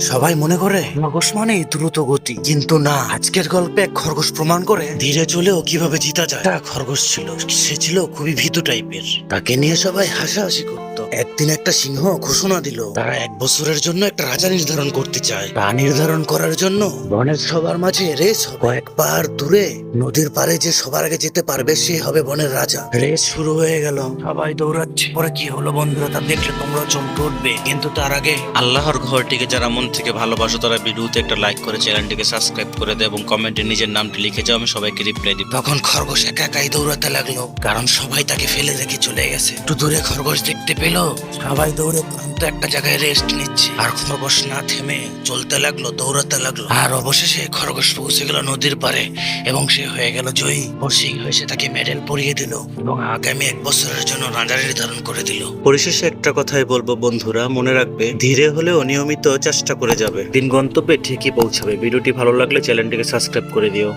সবাই মনে করে, খরগোশ মানে দ্রুত গতি। কিন্তু না, আজকের গল্পে খরগোশ প্রমাণ করে ধীরে চলেও কীভাবে জিতা যায়। খরগোশ ছিল, সে ছিল খুবই ভীত টাইপের তাকে নিয়ে সবাই হাসাহাসি করত। একদিন একটা সিংহ ঘোষণা দিল তারা এক বছরের জন্য একটা রাজা নির্ধারণ করতে চায়। তা নির্ধারণ করার জন্য বনের সবার মাঝে রেস কয়েকবার দূরে নদীর পারে যে সবার আগে যেতে পারবে সে হবে বনের রাজা। রেস শুরু হয়ে গেল। সবাই দৌড়াচ্ছে। পরে কি হলো বন্ধুরা তা দেখলে তোমরা চমকে উঠবে। কিন্তু তার আগে আল্লাহর ঘরটিকে যারা মন থেকে ভালোবাসো তারা ভিডিওতে একটা লাইক করে চ্যানেলটিকে সাবস্ক্রাইব করে দেয় এবং কমেন্টে নিজের নামটি লিখে যাও আমি সবাইকে রিপ্লাই দিই তখন খরগোশ একা একাই দৌড়াতে লাগল কারণ সবাই তাকে ফেলে রেখে চলে গেছে। একটু দূরে খরগোশ দেখতে পেল সবাই দৌড়ে প্রান্ত একটা জায়গায় রেস্ট নিচ্ছে। আর খরগোশ না থেমে চলতে লাগল, দৌড়াতে লাগল। আর অবশেষে খরগোশ পৌঁছে গেল নদীর পারে এবং সে হয়ে গেল জয়ী। সে তাকে মেডেল পরিয়ে দিল এবং আগামী এক বছরের জন্য রাজা নির্ধারণ করে দিল। পরিশেষে একটা কথাই বলব বন্ধুরা, মনে রাখবে, ধীরে হলেও নিয়মিত চেষ্টা করে যাবে। দিন গন্তব্যে ঠিকই পৌঁছাবে। ভিডিওটি ভালো লাগলে চ্যানেলটিকে সাবস্ক্রাইব করে দিও।